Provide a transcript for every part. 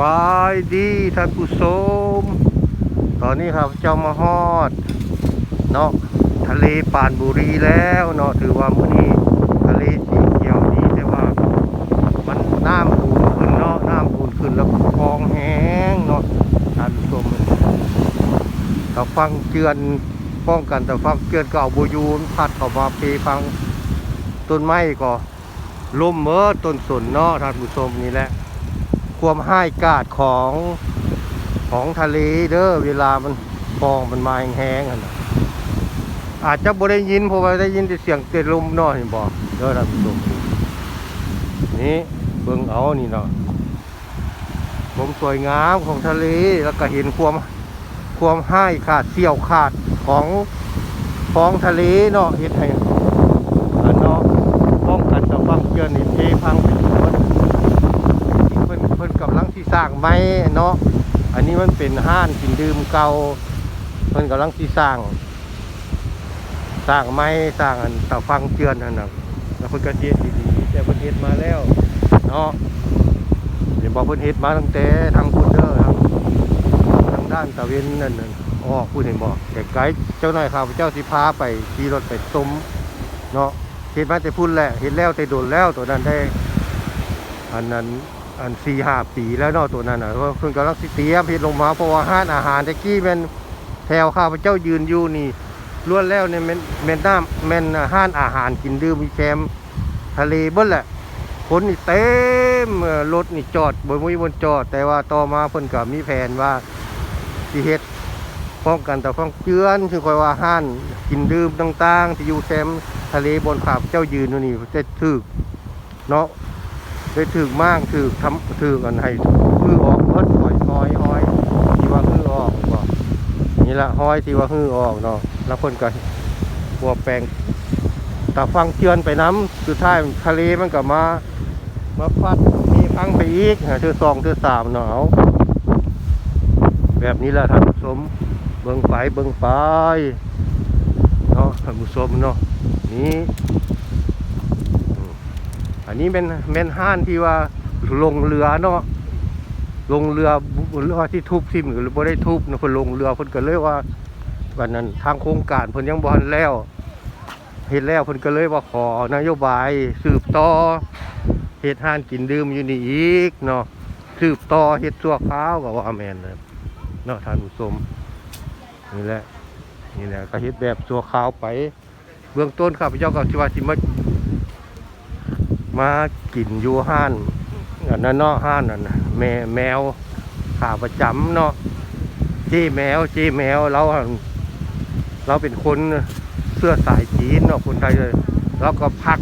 บายดีท่านผู้ชมตอนนี้ครับเจ้ามาฮอดเนาะทะเลปานบุรีแล้วเนาะถือว่ามื้อนี้ทะเลสีเขียวดีแต่ว่า มันน้ำปูนขึ้นเนาะน้ำปูนขึ้นแล้วคลองแห้งเนาะท่านผู้ชมถ้าฟังเตือนป้องกันแต่ฟังเตือนก็เอาบูยูนพัดเข้ามาเพฟังต้นไม้ก็ล่มเมื่อต้นสนเนาะท่านผู้ชมนี่แหละ ความห้ายกาดของของทะเลเด้อเวลามันฟองมันมาแห้งๆอะนะอาจจะบ่ได้ยินเพราะว่าได้ยินแต่เสียงเตะลมเนาะเห็นบ่เด้อท่านผู้ชมนี่เบิ่งเอานี่เนาะผมสวยงามของทะเลแล้วก็เห็นความความห้ายขาดเสี่ยวขาดของของทะเลเนาะเฮ็ดให้อันเนาะป้องกันต่อความเกินนี่เทพังเป็นคน เพิ่นเพิ่นกำลังที่ส ร้างไม้เนาะอันนี้มันเป็นห้านกินดื่มเก่าเพิ่นกำลังที่สร้าง สร้างไม้สร้างอันตะฟังเจือนนั่นน่ะแล้วเพิ่นก็เฮ็ดดีๆแต่เพิ่นเฮ็ดมาแล้วเนาะเดี๋ยวบอกเพิ่นเฮ็ดมาตั้งแต่ทางพุนเดอร์ทางทางด้านตะเวนนั่นน่ะอ๋อพูดเห็นบอกแต่ไกลๆเจ้าหน่อยข้าพเจ้าสิพาไปขี่รถไปต้มเนาะเฮ็ดมาแต่พุ่นแหละเฮ็ดแล้วแต่โดนแล้วตัวนั้นได้ อันนั้น อันสี่ห้าปีแล้วเนาะตัวนั้นอะเพราะเพิ่นกำลังเตรียมเฮ็ดลงมาเพราะว่าห้านอาหารตะกี้แม่นแถวข้าพเจ้ายืนอยู่นี่ล้วนแล้วเนี่ยแม่นแม่นน้ำแม่นห้านอาหารกินดื่มมีแคมทะเลเบิ้ลแหละคนนี่เต็มรถนี่จอดบนมุ้ยบนจอด แต่ว่าต่อมาเพิ่นก็มีแผนว่าสิเฮ็ดป้องกันแต่ฟ้องเจือนคือคอยว่าห้านกินดื่มต่างๆที่อยู่แคมทะเลบนข้าพเจ้ายืนอยู่นี่จะถึกเนาะ ได้ถือมากถือทำถือกันให้ฮือออกเพิ่นหอยหอยหอยที่ว่าฮือออกบ่นี่ละหอยที่ว่าฮือออกเนาะแล้วคนก็บัวแปลงตาฟังเจือนไปน้ำสุดท้ายทะเลมันก็มามาพัดมีพังไปอีกเธอสองเธอสามเนาะเอาแบบนี้แหละท่านผู้ชมเบิ่งไปเบิ่งไปเนาะท่านผู้ชมเนาะนี่ นนี้เป็นเป็นห้านที่ว่าลงเรือเนาะลงเรือเรือที่ทุบทิ่มหรือบ่ได้ทุบเนาะเพิ่นลงเรือเพิ่นก็เลยว่าวันนั้นทางโครงการเพิ่นยังบ่ทันแล้วเฮ็ดแล้วเพิ่นก็เลยว่าขอนโยบายสืบต่อเฮ็ดห้านกินดื่มอยู่นี่อีกเนาะสืบต่อเฮ็ดชั่วคราวก็ว่าแม่นเลยเนาะท่านผู้ชมนี่แหละนี่แหละก็เฮ็ดแบบชั่วคราวไป เบื้องต้นข้าพเจ้าก็สิว่าสิมา มากินอยู่ห้านอันนั้นเนาะห้านนั่นน่ะแมแมวขาประจำเนาะเจ้แมวเจ้แมวเราหั่นเราเป็นคนเสื้อสายจีนเนาะคนไทยเลยเราก็พัก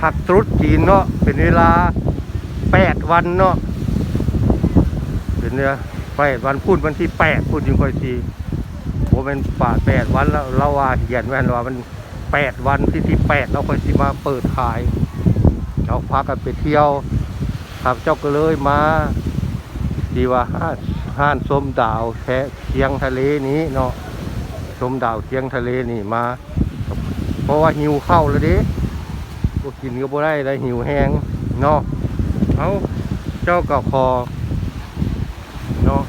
พักตรุษจีนเนาะเป็นเวลาแปดวันเนาะเป็นเนี่ยแปดวันพูดวันที่แปดพูดยิงค่อยทีโอ้เป็นป่าแปดวันแล้วเราว่าเขียนแม่นว่ามันแปดวันที่ที่แปดเราค่อยสิมาเปิดขาย เราพากันไปเที่ยวข้าพเจ้าก็เลยมาดีว่าห้านห้านสมดาวแค่เคียงทะเลนี้เนาะสมดาวเคียงทะเลนี่มา เพราะว่าหิวเข้าวแล้วดิก็กินก็บ่ได้เลยหิวแห้งเนาะเอาเจ้าก็คอเนาะ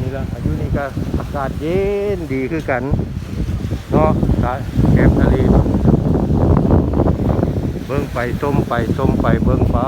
นี่ละอายุนี่ก็อากาศเย็นดีคือกันเนาะแคมทะเล เบิ้งไปต้มไปต้มไปเบิ้งไป